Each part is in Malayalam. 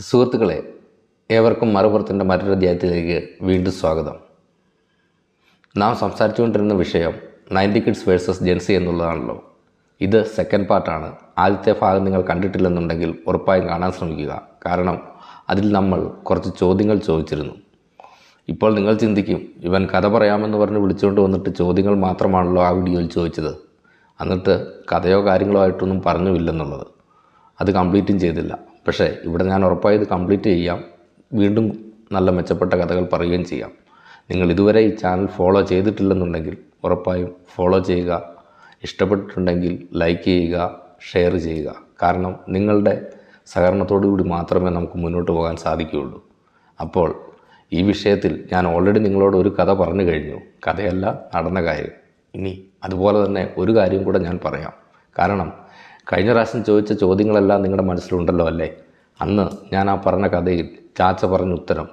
സുഹൃത്തുക്കളെ ഏവർക്കും മറുപുറത്തിന്റെ മറ്റൊരു അധ്യായത്തിലേക്ക് വീണ്ടും സ്വാഗതം. നാം സംസാരിച്ചുകൊണ്ടിരുന്ന വിഷയം ninety kids versus Gen Z എന്നുള്ളതാണല്ലോ. ഇത് സെക്കൻഡ് പാർട്ടാണ് ആദ്യത്തെ ഭാഗം നിങ്ങൾ കണ്ടിട്ടില്ലെന്നുണ്ടെങ്കിൽ ഉറപ്പായും കാണാൻ ശ്രമിക്കുക. കാരണം അതിൽ നമ്മൾ കുറച്ച് ചോദ്യങ്ങൾ ചോദിച്ചിരുന്നു. ഇപ്പോൾ നിങ്ങൾ ചിന്തിക്കും ഇവൻ കഥ പറയാമെന്ന് പറഞ്ഞ് വിളിച്ചുകൊണ്ട് വന്നിട്ട് ചോദ്യങ്ങൾ മാത്രമാണല്ലോ ആ വീഡിയോയിൽ ചോദിച്ചത്. എന്നിട്ട് കഥയോ കാര്യങ്ങളോ ആയിട്ടൊന്നും പറഞ്ഞുമില്ലെന്നുള്ളത്. അത് കംപ്ലീറ്റും ചെയ്തില്ല. പക്ഷേ ഇവിടെ ഞാൻ ഉറപ്പായി ഇത് കംപ്ലീറ്റ് ചെയ്യാം. വീണ്ടും നല്ല മെച്ചപ്പെട്ട കഥകൾ പറയുകയും ചെയ്യാം. നിങ്ങൾ ഇതുവരെ ഈ ചാനൽ ഫോളോ ചെയ്തിട്ടില്ലെന്നുണ്ടെങ്കിൽ ഉറപ്പായും ഫോളോ ചെയ്യുക. ഇഷ്ടപ്പെട്ടിട്ടുണ്ടെങ്കിൽ ലൈക്ക് ചെയ്യുക ഷെയർ ചെയ്യുക. കാരണം നിങ്ങളുടെ സഹകരണത്തോടു കൂടി മാത്രമേ നമുക്ക് മുന്നോട്ട് പോകാൻ സാധിക്കുകയുള്ളൂ. അപ്പോൾ ഈ വിഷയത്തിൽ ഞാൻ ഓൾറെഡി നിങ്ങളോട് ഒരു കഥ പറഞ്ഞു കഴിഞ്ഞു. കഥയല്ല നടന്ന കാര്യം. ഇനി അതുപോലെ തന്നെ ഒരു കാര്യം കൂടെ ഞാൻ പറയാം. കാരണം കഴിഞ്ഞ പ്രാവശ്യം ചോദിച്ച ചോദ്യങ്ങളെല്ലാം നിങ്ങളുടെ മനസ്സിലുണ്ടല്ലോ അല്ലേ? അന്ന് ഞാൻ ആ പറഞ്ഞ കഥയിൽ ചാച്ച പറഞ്ഞ ഉത്തരം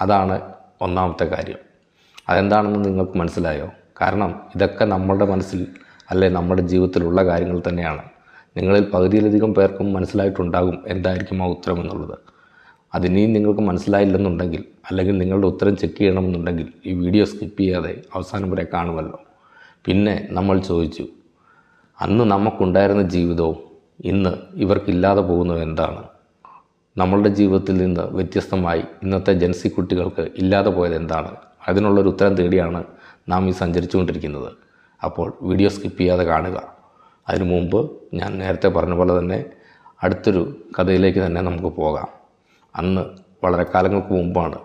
അതാണ് ഒന്നാമത്തെ കാര്യം. അതെന്താണെന്ന് നിങ്ങൾക്ക് മനസ്സിലായോ? കാരണം ഇതൊക്കെ നമ്മളുടെ മനസ്സിൽ അല്ലെ നമ്മുടെ ജീവിതത്തിലുള്ള കാര്യങ്ങൾ തന്നെയാണ്. നിങ്ങളിൽ പകുതിയിലധികം പേർക്കും മനസ്സിലായിട്ടുണ്ടാകും എന്തായിരിക്കും ആ ഉത്തരം എന്നുള്ളത്. അതിനിയും നിങ്ങൾക്ക് മനസ്സിലായില്ലെന്നുണ്ടെങ്കിൽ അല്ലെങ്കിൽ നിങ്ങളുടെ ഉത്തരം ചെക്ക് ചെയ്യണമെന്നുണ്ടെങ്കിൽ ഈ വീഡിയോ സ്കിപ്പ് ചെയ്യാതെ അവസാനം വരെ കാണുമല്ലോ. പിന്നെ നമ്മൾ ചോദിച്ചു അന്ന് നമുക്കുണ്ടായിരുന്ന ജീവിതവും ഇന്ന് ഇവർക്കില്ലാതെ പോകുന്നത് എന്താണ്? നമ്മളുടെ ജീവിതത്തിൽ നിന്ന് വ്യത്യസ്തമായി ഇന്നത്തെ ജൻസി കുട്ടികൾക്ക് ഇല്ലാതെ പോയത് എന്താണ്? അതിനുള്ളൊരു ഉത്തരം തേടിയാണ് നാം ഈ സഞ്ചരിച്ചുകൊണ്ടിരിക്കുന്നത്. അപ്പോൾ വീഡിയോ സ്കിപ്പ് ചെയ്യാതെ കാണുക. അതിനു മുമ്പ് ഞാൻ നേരത്തെ പറഞ്ഞ പോലെ തന്നെ അടുത്തൊരു കഥയിലേക്ക് തന്നെ നമുക്ക് പോകാം. അന്ന് വളരെ കാലങ്ങൾക്ക് മുമ്പാണ്.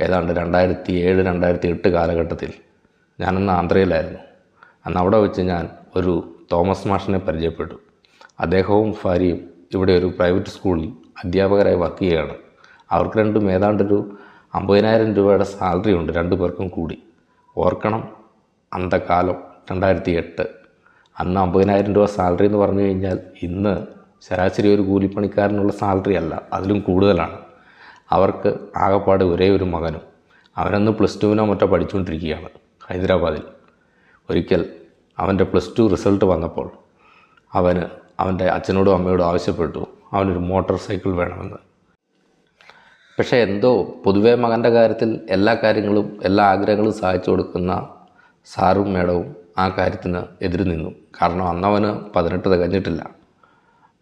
ഏതാണ്ട് രണ്ടായിരത്തി ഏഴ് രണ്ടായിരത്തി എട്ട് കാലഘട്ടത്തിൽ ഞാനന്ന് ആന്ധ്രയിലായിരുന്നു. അന്ന് അവിടെ വെച്ച് ഞാൻ ഒരു തോമസ് മാഷിനെ പരിചയപ്പെട്ടു. അദ്ദേഹവും ഭാര്യയും ഇവിടെ ഒരു പ്രൈവറ്റ് സ്കൂളിൽ അധ്യാപകരായി വർക്ക് ചെയ്യുകയാണ്. അവർക്ക് രണ്ടും ഏതാണ്ടൊരു അമ്പതിനായിരം രൂപയുടെ സാലറി ഉണ്ട് രണ്ടു പേർക്കും കൂടി. ഓർക്കണം അന്തകാലം കാലം രണ്ടായിരത്തി എട്ട് അന്ന് അമ്പതിനായിരം രൂപ സാലറി എന്ന് പറഞ്ഞു കഴിഞ്ഞാൽ ഇന്ന് ശരാശരി ഒരു കൂലിപ്പണിക്കാരനുള്ള സാലറി അല്ല അതിലും കൂടുതലാണ്. അവർക്ക് ആകെപ്പാട് ഒരേ ഒരു മകനും. അവനന്ന് പ്ലസ് ടുവിനോ മറ്റോ പഠിച്ചുകൊണ്ടിരിക്കുകയാണ് ഹൈദരാബാദിൽ. ഒരിക്കൽ അവന്റെ പ്ലസ് ടു റിസൾട്ട് വന്നപ്പോൾ അവന് അവന്റെ അച്ഛനോടും അമ്മയോടും ആവശ്യപ്പെട്ടു. അവനൊരു മോട്ടോർ സൈക്കിൾ വേണമെന്ന്. പക്ഷേ എന്തോ പൊതുവേ മകന്റെ കാര്യത്തിൽ എല്ലാ കാര്യങ്ങളും എല്ലാ ആഗ്രഹങ്ങളും സഹായിച്ചു കൊടുക്കുന്ന സാറും മേഡവും ആ കാര്യത്തിന് എതിര് നിന്നു. കാരണം അന്നവന് പതിനെട്ട് തികഞ്ഞിട്ടില്ല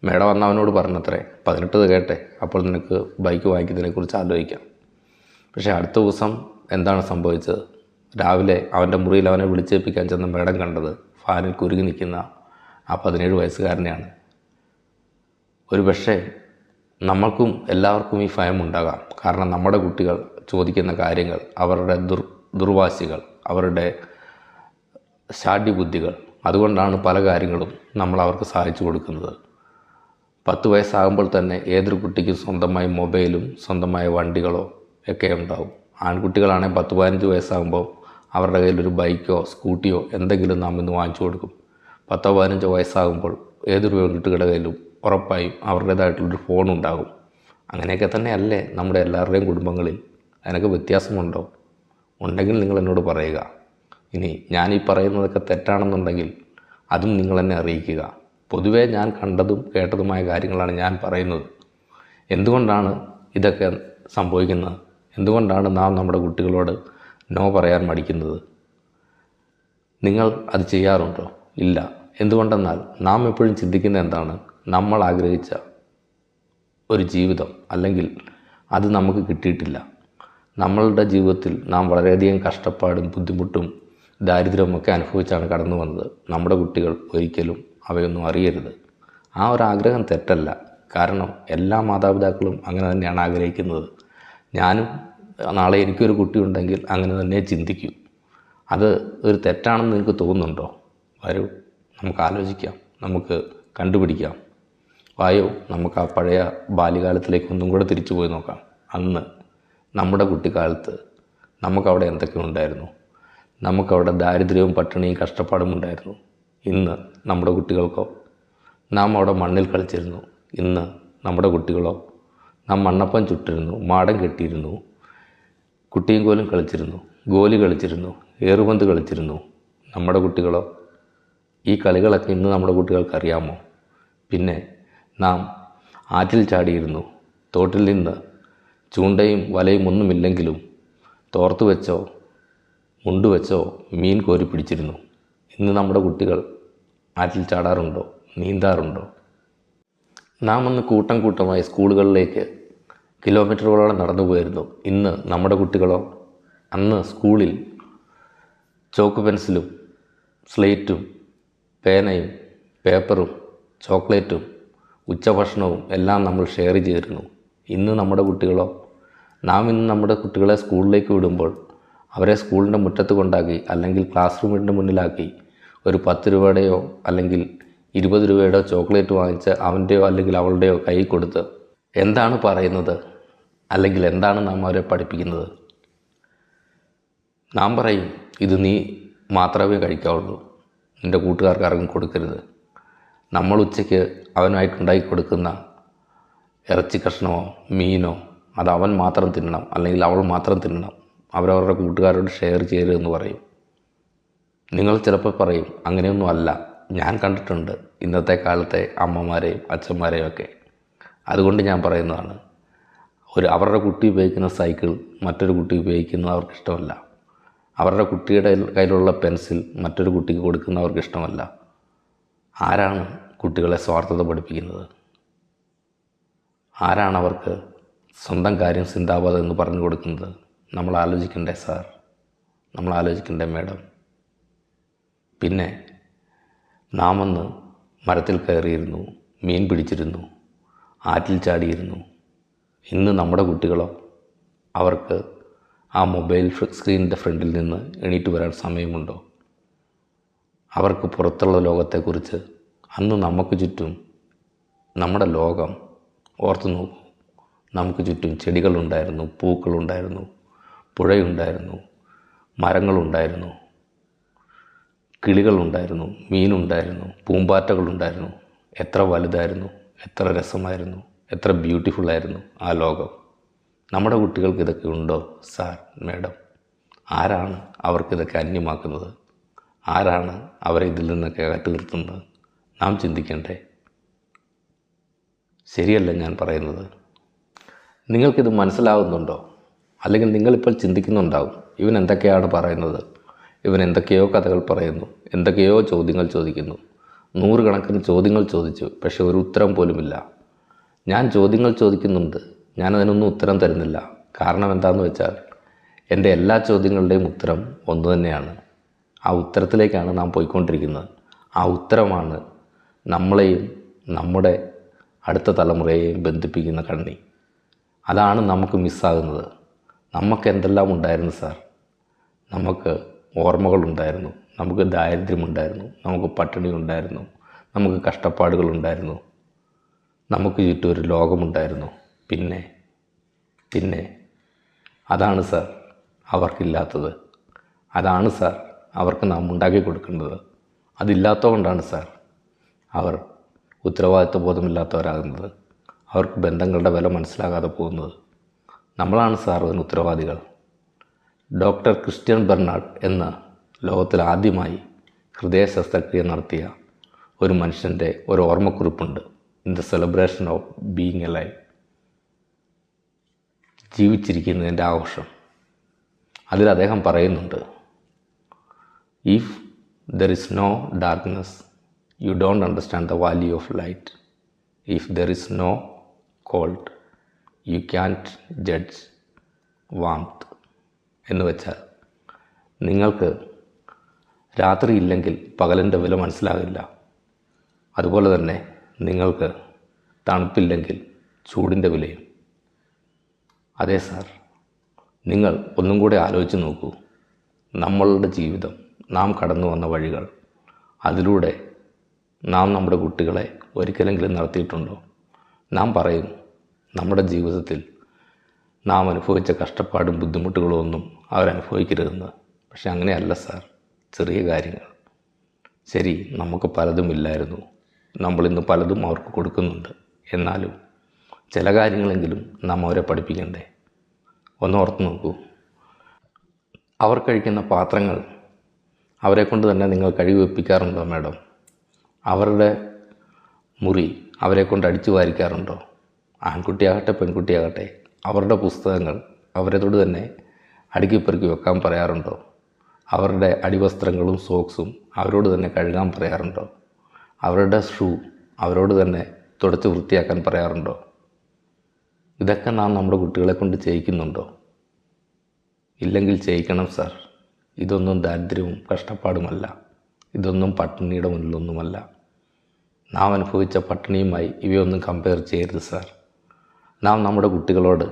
മേഡം അന്ന് അവനോട് പറഞ്ഞത്രേ പതിനെട്ട് തികയട്ടെ അപ്പോൾ നിനക്ക് ബൈക്ക് വാങ്ങിക്കുന്നതിനെക്കുറിച്ച് ആലോചിക്കാം. പക്ഷേ അടുത്ത ദിവസം എന്താണ് സംഭവിച്ചത്? രാവിലെ അവന്റെ മുറിയിൽ അവനെ വിളിച്ചേൽപ്പിക്കാൻ ചെന്ന മേഡം കണ്ടത് ഫാനിൽ കുരുങ്ങി നിൽക്കുന്ന ആ പതിനേഴ് വയസ്സുകാരനെയാണ്. ഒരു പക്ഷേ നമ്മൾക്കും എല്ലാവർക്കും ഈ ഭയം ഉണ്ടാകാം. കാരണം നമ്മുടെ കുട്ടികൾ ചോദിക്കുന്ന കാര്യങ്ങൾ അവരുടെ ദുർ ദുർവാശികൾ അവരുടെ ശാഠ്യബുദ്ധികൾ അതുകൊണ്ടാണ് പല കാര്യങ്ങളും നമ്മൾ അവർക്ക് സഹായിച്ചു കൊടുക്കുന്നത്. പത്ത് വയസ്സാകുമ്പോൾ തന്നെ ഏതൊരു കുട്ടിക്കും സ്വന്തമായി മൊബൈലും സ്വന്തമായ വണ്ടികളോ ഒക്കെ ഉണ്ടാവും. ആൺകുട്ടികളാണെങ്കിൽ പത്ത് പതിനഞ്ച് വയസ്സാകുമ്പോൾ അവരുടെ കയ്യിൽ ഒരു ബൈക്കോ സ്കൂട്ടിയോ എന്തെങ്കിലും നാം ഇന്ന് വാങ്ങിച്ചു കൊടുക്കും. പത്തോ പതിനഞ്ചോ വയസ്സാകുമ്പോൾ ഏതൊരു വീട്ടുകാരുടെ കയ്യിലും ഉറപ്പായും അവരുടേതായിട്ടുള്ളൊരു ഫോൺ ഉണ്ടാകും. അങ്ങനെയൊക്കെ തന്നെയല്ലേ നമ്മുടെ എല്ലാവരുടെയും കുടുംബങ്ങളിൽ. അതിനൊക്കെ വ്യത്യാസമുണ്ടോ? ഉണ്ടെങ്കിൽ നിങ്ങൾ എന്നോട് പറയുക. ഇനി ഞാൻ ഈ പറയുന്നതൊക്കെ തെറ്റാണെന്നുണ്ടെങ്കിൽ അതും നിങ്ങൾ എന്നെ അറിയിക്കുക. പൊതുവേ ഞാൻ കണ്ടതും കേട്ടതുമായ കാര്യങ്ങളാണ് ഞാൻ പറയുന്നത്. എന്തുകൊണ്ടാണ് ഇതൊക്കെ സംഭവിക്കുന്നത്? എന്തുകൊണ്ടാണ് നാം നമ്മുടെ കുട്ടികളോട് നോ പറയാൻ മടിക്കുന്നത്. നിങ്ങൾ അത് ചെയ്യാറുണ്ടോ? ഇല്ല. എന്തുകൊണ്ടെന്നാൽ നാം എപ്പോഴും ചിന്തിക്കുന്ന എന്താണ്? നമ്മൾ ആഗ്രഹിച്ച ഒരു ജീവിതം അല്ലെങ്കിൽ അത് നമുക്ക് കിട്ടിയിട്ടില്ല. നമ്മളുടെ ജീവിതത്തിൽ നാം വളരെയധികം കഷ്ടപ്പാടും ബുദ്ധിമുട്ടും ദാരിദ്ര്യവുമൊക്കെ അനുഭവിച്ചാണ് കടന്നു വന്നത്. നമ്മുടെ കുട്ടികൾ ഒരിക്കലും അവയൊന്നും അറിയരുത്. ആ ഒരു ആഗ്രഹം തെറ്റല്ല. കാരണം എല്ലാ മാതാപിതാക്കളും അങ്ങനെ തന്നെയാണ് ആഗ്രഹിക്കുന്നത്. ഞാനും നാളെ എനിക്കൊരു കുട്ടി ഉണ്ടെങ്കിൽ അങ്ങനെ തന്നെ ചിന്തിക്കൂ. അത് ഒരു തെറ്റാണെന്ന് നിങ്ങൾക്ക് തോന്നുന്നുണ്ടോ? വരൂ നമുക്ക് ആലോചിക്കാം നമുക്ക് കണ്ടുപിടിക്കാം. വായോ നമുക്ക് ആ പഴയ ബാല്യകാലത്തിലേക്ക് ഒന്നും കൂടെ തിരിച്ചു പോയി നോക്കാം. അന്ന് നമ്മുടെ കുട്ടിക്കാലത്ത് നമുക്കവിടെ എന്തൊക്കെ ഉണ്ടായിരുന്നു? നമുക്കവിടെ ദാരിദ്ര്യവും പട്ടിണിയും കഷ്ടപ്പാടും ഉണ്ടായിരുന്നു. ഇന്ന് നമ്മുടെ കുട്ടികൾക്കോ? നാം അവിടെ മണ്ണിൽ കളിച്ചിരുന്നു. ഇന്ന് നമ്മുടെ കുട്ടികളോ? നാം മണ്ണപ്പം ചുട്ടിരുന്നു മാടം കെട്ടിയിരുന്നു. കുട്ടിയും കോലും കളിച്ചിരുന്നു. ഗോലി കളിച്ചിരുന്നു. ഏറുപന്ത് കളിച്ചിരുന്നു. നമ്മുടെ കുട്ടികളോ? ഈ കളികളൊക്കെ ഇന്ന് നമ്മുടെ കുട്ടികൾക്ക് അറിയാമോ? പിന്നെ നാം ആറ്റിൽ ചാടിയിരുന്നു. തോട്ടിൽ നിന്ന് ചൂണ്ടയും വലയും ഒന്നുമില്ലെങ്കിലും തോർത്ത് വെച്ചോ മുണ്ട് വെച്ചോ മീൻ കോരി പിടിച്ചിരുന്നു. ഇന്ന് നമ്മുടെ കുട്ടികൾ ആറ്റിൽ ചാടാറുണ്ടോ? നീന്താറുണ്ടോ? നാം അന്ന് കൂട്ടം കൂട്ടമായി സ്കൂളുകളിലേക്ക് കിലോമീറ്ററുകളോളം നടന്നു പോയിരുന്നു. ഇന്ന് നമ്മുടെ കുട്ടികളോ അന്ന് സ്കൂളിൽ ചോക്ക് പെൻസിലും സ്ലേറ്റും പേനയും പേപ്പറും ചോക്ലേറ്റും ഉച്ചഭക്ഷണവും എല്ലാം നമ്മൾ ഷെയർ ചെയ്തിരുന്നു. ഇന്ന് നമ്മുടെ കുട്ടികളോ നാം ഇന്ന് നമ്മുടെ കുട്ടികളെ സ്കൂളിലേക്ക് വിടുമ്പോൾ അവരെ സ്കൂളിന്റെ മുറ്റത്ത് കൊണ്ടാക്കി അല്ലെങ്കിൽ ക്ലാസ് റൂമിന്റെ മുന്നിലാക്കി ഒരു പത്ത് രൂപയുടെയോ അല്ലെങ്കിൽ ഇരുപത് രൂപയുടെയോ ചോക്ലേറ്റ് വാങ്ങിച്ച് അവന്റെയോ അല്ലെങ്കിൽ അവളുടെയോ കൈ കൊടുത്ത് എന്താണ് പറയുന്നത്? അല്ലെങ്കിൽ എന്താണ് നാം അവരെ പഠിപ്പിക്കുന്നത്? നാം പറയും ഇത് നീ മാത്രമേ കഴിക്കാവുള്ളൂ. നിന്റെ കൂട്ടുകാർക്ക് ആർക്കും കൊടുക്കരുത്. നമ്മൾ ഉച്ചയ്ക്ക് അവനായിട്ടുണ്ടാക്കി കൊടുക്കുന്ന ഇറച്ചി കഷ്ണമോ മീനോ അത് അവൻ മാത്രം തിന്നണം. അല്ലെങ്കിൽ അവൾ മാത്രം തിന്നണം. അവരവരുടെ കൂട്ടുകാരോട് ഷെയർ ചെയ്യരുതെന്ന് പറയും. നിങ്ങൾ ചിലപ്പോൾ പറയും അങ്ങനെയൊന്നും അല്ല. ഞാൻ കണ്ടിട്ടുണ്ട് ഇന്നത്തെ കാലത്തെ അമ്മമാരെയും അച്ഛന്മാരെയും ഒക്കെ. അതുകൊണ്ട് ഞാൻ പറയുന്നതാണ് ഒരു അവരുടെ കുട്ടി ഉപയോഗിക്കുന്ന സൈക്കിൾ മറ്റൊരു കുട്ടി ഉപയോഗിക്കുന്നത് അവർക്ക് ഇഷ്ടമല്ല അവരുടെ കുട്ടിയുടെ കയ്യിലുള്ള പെൻസിൽ മറ്റൊരു കുട്ടിക്ക് കൊടുക്കുന്നത് അവർക്ക് ഇഷ്ടമല്ല ആരാണ് കുട്ടികളെ സ്വാർത്ഥത പഠിപ്പിക്കുന്നത്? ആരാണ് അവർക്ക് സ്വന്തം കാര്യം സിന്താബാദ് എന്ന് പറഞ്ഞു കൊടുക്കുന്നത്? നമ്മൾ ആലോചിക്കണ്ടേ സാർ? നമ്മൾ ആലോചിക്കണ്ടേ മേഡം? പിന്നെ നാമന്ന് മരത്തിൽ കയറിയിരുന്നു മീൻ പിടിച്ചിരുന്നു. ആറ്റിൽ ചാടിയിരുന്നു. ഇന്ന് നമ്മുടെ കുട്ടികളോ അവർക്ക് ആ മൊബൈൽ സ്ക്രീനിന്റെ ഫ്രണ്ടിൽ നിന്ന് എണീറ്റ് വരാൻ സമയമുണ്ടോ? അവർക്ക് പുറത്തുള്ള ലോകത്തെക്കുറിച്ച് അന്ന് നമുക്ക് ചുറ്റും നമ്മുടെ ലോകം ഓർത്തു നോക്കൂ. നമുക്ക് ചുറ്റും ചെടികളുണ്ടായിരുന്നു പൂക്കളുണ്ടായിരുന്നു പുഴയുണ്ടായിരുന്നു മരങ്ങളുണ്ടായിരുന്നു കിളികളുണ്ടായിരുന്നു മീനുണ്ടായിരുന്നു പൂമ്പാറ്റകളുണ്ടായിരുന്നു. എത്ര വലുതായിരുന്നു. എത്ര രസമായിരുന്നു എത്ര ബ്യൂട്ടിഫുള്ളായിരുന്നു ആ ലോകം. നമ്മുടെ കുട്ടികൾക്ക് ഇതൊക്കെ ഉണ്ടോ സാർ മേഡം? ആരാണ് അവർക്കിതൊക്കെ അന്യമാക്കുന്നത്? ആരാണ് അവരെ ഇതിൽ നിന്നൊക്കെ അകറ്റി നിർത്തുന്നത്? നാം ചിന്തിക്കണ്ടേ? ശരിയല്ല ഞാൻ പറയുന്നത്. നിങ്ങൾക്കിത് മനസ്സിലാവുന്നുണ്ടോ? അല്ലെങ്കിൽ നിങ്ങളിപ്പോൾ ചിന്തിക്കുന്നുണ്ടാവും ഇവൻ എന്തൊക്കെയാണ് പറയുന്നത്? ഇവൻ എന്തൊക്കെയോ കഥകൾ പറയുന്നു എന്തൊക്കെയോ ചോദ്യങ്ങൾ ചോദിക്കുന്നു. നൂറുകണക്കിന് ചോദ്യങ്ങൾ ചോദിച്ചു. പക്ഷെ ഒരു ഉത്തരം പോലുമില്ല. ഞാൻ ചോദ്യങ്ങൾ ചോദിക്കുന്നുണ്ട്. ഞാൻ അതിനൊന്നും ഉത്തരം തരുന്നില്ല. കാരണം എന്താണെന്ന് വെച്ചാൽ എന്റെ എല്ലാ ചോദ്യങ്ങളുടെയും ഉത്തരം ഒന്നു തന്നെയാണ്. ആ ഉത്തരത്തിലേക്കാണ് നാം പോയിക്കൊണ്ടിരിക്കുന്നത്. ആ ഉത്തരമാണ് നമ്മളെയും നമ്മുടെ അടുത്ത തലമുറയെയും ബന്ധിപ്പിക്കുന്ന കണ്ണി. അതാണ് നമുക്ക് മിസ്സാകുന്നത്. നമുക്ക് എന്തെല്ലാം ഉണ്ടായിരുന്നു സാർ? നമുക്ക് ഓർമ്മകളുണ്ടായിരുന്നു. നമുക്ക് ദാരിദ്ര്യമുണ്ടായിരുന്നു നമുക്ക് പട്ടിണി ഉണ്ടായിരുന്നു നമുക്ക് കഷ്ടപ്പാടുകളുണ്ടായിരുന്നു നമുക്ക് ചുറ്റും ഒരു ലോകമുണ്ടായിരുന്നു. പിന്നെ പിന്നെ അതാണ് സാർ അവർക്കില്ലാത്തത്. അതാണ് സാർ അവർക്ക് നാം ഉണ്ടാക്കി കൊടുക്കേണ്ടത്. അതില്ലാത്തതുകൊണ്ടാണ് സാർ അവർ ഉത്തരവാദിത്വ ബോധമില്ലാത്തവരാകുന്നത്. അവർക്ക് ബന്ധങ്ങളുടെ വില മനസ്സിലാകാതെ പോകുന്നത്. നമ്മളാണ് സാർ അതിന് ഉത്തരവാദികൾ. ഡോക്ടർ ക്രിസ്ത്യൻ ബെർണാഡ് എന്ന ലോകത്തിൽ ആദ്യമായി ഹൃദയ ശസ്ത്രക്രിയ നടത്തിയ ഒരു മനുഷ്യന്റെ ഒരു ഓർമ്മക്കുറിപ്പുണ്ട്. In the celebration of being a life ജീവിച്ചിരിക്കുന്നതിന്റെ ആഘോഷം. അതിൽ അദ്ദേഹം പറയുന്നുണ്ട് if there is no darkness you don't understand the value of light if there is no cold you can't judge warmth എന്ന് വെച്ചാൽ നിങ്ങൾക്ക് രാത്രി ഇല്ലെങ്കിൽ പകലിന്റെ വില മനസ്സിലാകില്ല. അതുപോലെ തന്നെ നിങ്ങൾക്ക് തണുപ്പില്ലെങ്കിൽ ചൂടിന്റെ വിലയും. അതെ സാർ നിങ്ങൾ ഒന്നും കൂടെ ആലോചിച്ച് നോക്കൂ. നമ്മളുടെ ജീവിതം നാം കടന്നു വന്ന വഴികൾ അതിലൂടെ നാം നമ്മുടെ കുട്ടികളെ ഒരിക്കലെങ്കിലും നടത്തിയിട്ടുണ്ടോ? നാം പറയും നമ്മുടെ ജീവിതത്തിൽ നാം അനുഭവിച്ച കഷ്ടപ്പാടും ബുദ്ധിമുട്ടുകളും ഒന്നും അവരനുഭവിക്കരുതെന്ന്. പക്ഷെ അങ്ങനെയല്ല സാർ. ചെറിയ കാര്യങ്ങൾ. ശരി നമുക്ക് പലതും ഇല്ലായിരുന്നു. നമ്മളിന്ന് പലതും അവർക്ക് കൊടുക്കുന്നുണ്ട്. എന്നാലും ചില കാര്യങ്ങളെങ്കിലും നാം അവരെ പഠിപ്പിക്കണ്ടേ? ഒന്ന് ഓർത്ത് നോക്കൂ. അവർ കഴിക്കുന്ന പാത്രങ്ങൾ അവരെ കൊണ്ട് തന്നെ നിങ്ങൾ കഴുകി വെപ്പിക്കാറുണ്ടോ മാഡം? അവരുടെ മുറി അവരെ കൊണ്ട് അടിച്ചു വാരിക്കാറുണ്ടോ? ആൺകുട്ടിയാകട്ടെ പെൺകുട്ടിയാകട്ടെ അവരുടെ പുസ്തകങ്ങൾ അവരതോട് തന്നെ അടുക്കിപ്പെറുക്കി വെക്കാൻ പറയാറുണ്ടോ? അവരുടെ അടിവസ്ത്രങ്ങളും സോക്സും അവരോട് തന്നെ കഴുകാൻ പറയാറുണ്ടോ? അവരുടെ ഷൂ അവരോട് തന്നെ തുടച്ച് വൃത്തിയാക്കാൻ പറയാറുണ്ടോ? ഇതൊക്കെ നാം നമ്മുടെ കുട്ടികളെ കൊണ്ട് ചെയ്യിക്കുന്നുണ്ടോ? ഇല്ലെങ്കിൽ ചെയ്യിക്കണം സാർ. ഇതൊന്നും ദാരിദ്ര്യവും കഷ്ടപ്പാടുമല്ല. ഇതൊന്നും പട്ടിണിയുടെ മുന്നിലൊന്നുമല്ല. നാം അനുഭവിച്ച പട്ടിണിയുമായി ഇവയൊന്നും കമ്പയർ ചെയ്യരുത് സാർ. നാം നമ്മുടെ കുട്ടികളോട്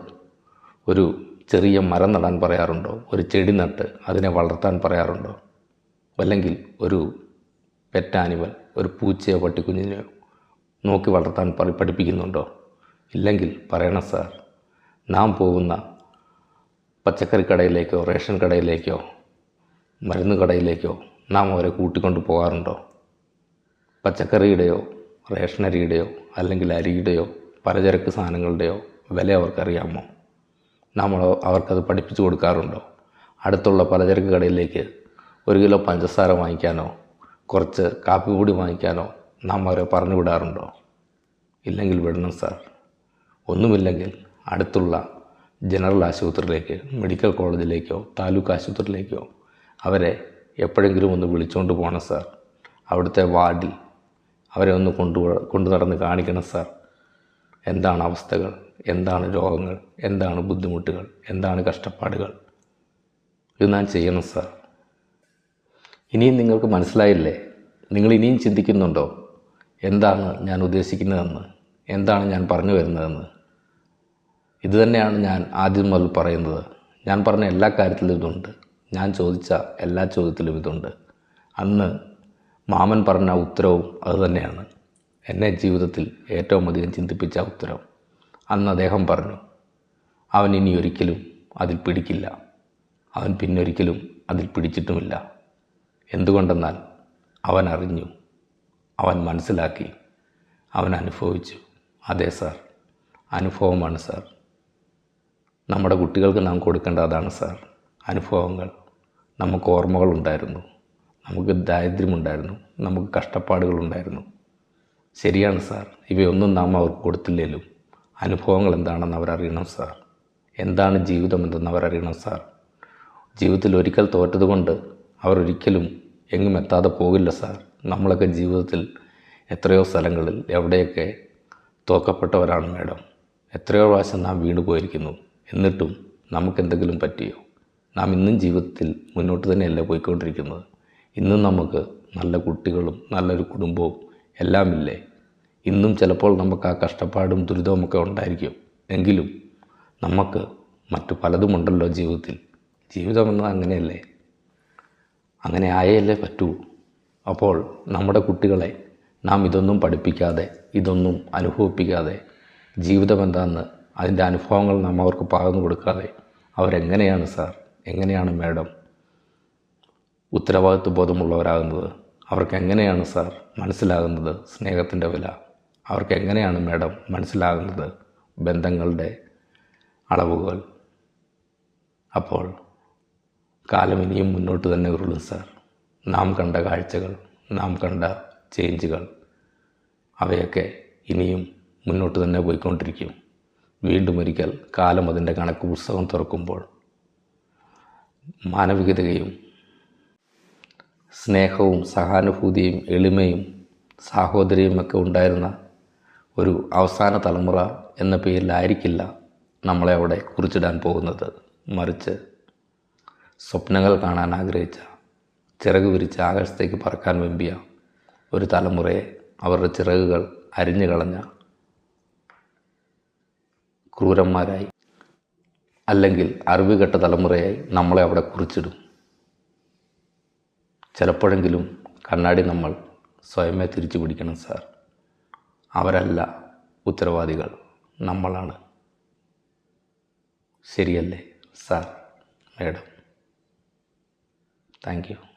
ഒരു ചെറിയ മരം നടാൻ പറയാറുണ്ടോ? ഒരു ചെടി നട്ട് അതിനെ വളർത്താൻ പറയാറുണ്ടോ? അല്ലെങ്കിൽ ഒരു പെറ്റ് ആനിമൽ ഒരു പൂച്ചയോ പട്ടിക്കുഞ്ഞിനെയോ നോക്കി വളർത്താൻ പഠിപ്പിക്കുന്നുണ്ടോ? ഇല്ലെങ്കിൽ പറയണം സാർ നാം പോകുന്ന പച്ചക്കറി കടയിലേക്കോ റേഷൻ കടയിലേക്കോ മരുന്ന് കടയിലേക്കോ നാം അവരെ കൂട്ടിക്കൊണ്ട് പോകാറുണ്ടോ? പച്ചക്കറിയുടെയോ റേഷനരിയുടെയോ അല്ലെങ്കിൽ അരിയുടെയോ പലചരക്ക് സാധനങ്ങളുടെയോ വില അവർക്കറിയാമോ? നമ്മൾ അവർക്കത് പഠിപ്പിച്ചു കൊടുക്കാറുണ്ടോ? അടുത്തുള്ള പലചരക്ക് കടയിലേക്ക് ഒരു കിലോ പഞ്ചസാര വാങ്ങിക്കാനോ കുറച്ച് കാപ്പി കൂടി വാങ്ങിക്കാനോ നാം അവരെ പറഞ്ഞു വിടാറുണ്ടോ? ഇല്ലെങ്കിൽ വിടണം സാർ. ഒന്നുമില്ലെങ്കിൽ അടുത്തുള്ള ജനറൽ ആശുപത്രിയിലേക്ക് മെഡിക്കൽ കോളേജിലേക്കോ താലൂക്ക് ആശുപത്രിയിലേക്കോ അവരെ എപ്പോഴെങ്കിലും ഒന്ന് വിളിച്ചുകൊണ്ട് പോകണം സാർ. അവിടുത്തെ വാർഡിൽ അവരെ ഒന്ന് കൊണ്ടു കൊണ്ടു നടന്ന് കാണിക്കണം സാർ. എന്താണ് അവസ്ഥകൾ? എന്താണ് രോഗങ്ങൾ എന്താണ് ബുദ്ധിമുട്ടുകൾ എന്താണ് കഷ്ടപ്പാടുകൾ? ഇത് ഞാൻ ചെയ്യണം സാർ. ഇനിയും നിങ്ങൾക്ക് മനസ്സിലായില്ലേ? നിങ്ങൾ ഇനിയും ചിന്തിക്കുന്നുണ്ടോ? എന്താണ് ഞാൻ ഉദ്ദേശിക്കുന്നതെന്ന്? എന്താണ് ഞാൻ പറഞ്ഞു വരുന്നതെന്ന്? ഇത് തന്നെയാണ് ഞാൻ ആദ്യം മുതൽ പറയുന്നത്. ഞാൻ പറഞ്ഞ എല്ലാ കാര്യത്തിലും ഇതുണ്ട്. ഞാൻ ചോദിച്ച എല്ലാ ചോദ്യത്തിലും ഇതുണ്ട്. അന്ന് മാമൻ പറഞ്ഞ ഉത്തരവും അതുതന്നെയാണ് എന്നെ ജീവിതത്തിൽ ഏറ്റവും അധികം ചിന്തിപ്പിച്ച ഉത്തരം. അന്ന് അദ്ദേഹം പറഞ്ഞു അവൻ ഇനി ഒരിക്കലും അതിൽ പിടിക്കില്ല. അവൻ പിന്നൊരിക്കലും അതിൽ പിടിച്ചിട്ടുമില്ല. എന്തുകൊണ്ടെന്നാൽ അവൻ അറിഞ്ഞു അവൻ മനസ്സിലാക്കി അവൻ അനുഭവിച്ചു. അതെ സാർ അനുഭവമാണ് സാർ. നമ്മുടെ കുട്ടികൾക്ക് നാം കൊടുക്കേണ്ട അതാണ് സാർ. അനുഭവങ്ങൾ. നമുക്ക് ഓർമ്മകൾ ഉണ്ടായിരുന്നു. നമുക്ക് ദാരിദ്ര്യമുണ്ടായിരുന്നു നമുക്ക് കഷ്ടപ്പാടുകളുണ്ടായിരുന്നു ശരിയാണ് സാർ. ഇവയൊന്നും നാം അവർക്ക് കൊടുത്തില്ലേലും അനുഭവങ്ങൾ എന്താണെന്ന് അവരറിയണം സാർ. എന്താണ് ജീവിതം എന്തെന്ന് അവരറിയണം സാർ. ജീവിതത്തിൽ ഒരിക്കൽ തോറ്റതുകൊണ്ട് അവർ ഒരിക്കലും എങ്ങും എത്താതെ പോകില്ല സാർ. നമ്മളൊക്കെ ജീവിതത്തിൽ എത്രയോ സ്ഥലങ്ങളിൽ എവിടെയൊക്കെ തോക്കപ്പെട്ടവരാണ് മാഡം. എത്രയോ പ്രാവശ്യം നാം വീണു പോയിരിക്കുന്നു. എന്നിട്ടും നമുക്കെന്തെങ്കിലും പറ്റിയോ? നാം ഇന്നും ജീവിതത്തിൽ മുന്നോട്ട് തന്നെയല്ലേ പോയിക്കൊണ്ടിരിക്കുന്നത്. ഇന്നും നമുക്ക് നല്ല കുട്ടികളും നല്ലൊരു കുടുംബവും എല്ലാം ഇല്ലേ ഇന്നും ചിലപ്പോൾ നമുക്ക് ആ കഷ്ടപ്പാടും ദുരിതവുമൊക്കെ ഉണ്ടായിരിക്കും. എങ്കിലും നമുക്ക് മറ്റു പലതുമുണ്ടല്ലോ ജീവിതത്തിൽ. ജീവിതമെന്നത് അങ്ങനെയല്ലേ? അങ്ങനെ ആയല്ലേ പറ്റൂ. അപ്പോൾ നമ്മുടെ കുട്ടികളെ നാം ഇതൊന്നും പഠിപ്പിക്കാതെ ഇതൊന്നും അനുഭവിപ്പിക്കാതെ ജീവിതം എന്താണെന്ന് അതിന്റെ അനുഭവങ്ങൾ നാം അവർക്ക് പകർന്നു കൊടുക്കാതെ അവരെങ്ങനെയാണ് സാർ? എങ്ങനെയാണ് മാഡം ഉത്തരവാദിത്വ ബോധമുള്ളവരാകുന്നത്? അവർക്ക് എങ്ങനെയാണ് സാർ മനസ്സിലാകുന്നത് സ്നേഹത്തിന്റെ വില? അവർക്ക് എങ്ങനെയാണ് മേഡം മനസ്സിലാകുന്നത് ബന്ധങ്ങളുടെ അളവുകൾ? അപ്പോൾ കാലം ഇനിയും മുന്നോട്ട് തന്നെ ഉരുളും സർ. നാം കണ്ട കാഴ്ചകൾ നാം കണ്ട ചേഞ്ചുകൾ അവയൊക്കെ ഇനിയും മുന്നോട്ട് തന്നെ പോയിക്കൊണ്ടിരിക്കും. വീണ്ടും ഒരിക്കൽ കാലം അതിന്റെ കണക്ക് പുസ്തകം തുറക്കുമ്പോൾ മാനവികതയും സ്നേഹവും സഹാനുഭൂതിയും എളിമയും സാഹോദര്യവും ഒക്കെ ഉണ്ടായിരുന്ന ഒരു അവസാന തലമുറ എന്ന പേരിലായിരിക്കില്ല നമ്മളെ അവിടെ കുറിച്ചിടാൻ പോകുന്നത്. മറിച്ച് സ്വപ്നങ്ങൾ കാണാൻ ആഗ്രഹിച്ച ചിറക് വിരിച്ച് ആകാശത്തേക്ക് പറക്കാൻ വെമ്പിയ ഒരു തലമുറയെ അവരുടെ ചിറകുകൾ അരിഞ്ഞു കളഞ്ഞ ക്രൂരന്മാരായി. അല്ലെങ്കിൽ അറിവുകെട്ട തലമുറയായി നമ്മളെ അവിടെ കുറിച്ചിടും. ചിലപ്പോഴെങ്കിലും കണ്ണാടി നമ്മൾ സ്വയമേ തിരിച്ചു പിടിക്കണം സാർ. അവരല്ല ഉത്തരവാദികൾ. നമ്മളാണ്. ശരിയല്ലേ സാർ? മേഡം. Thank you.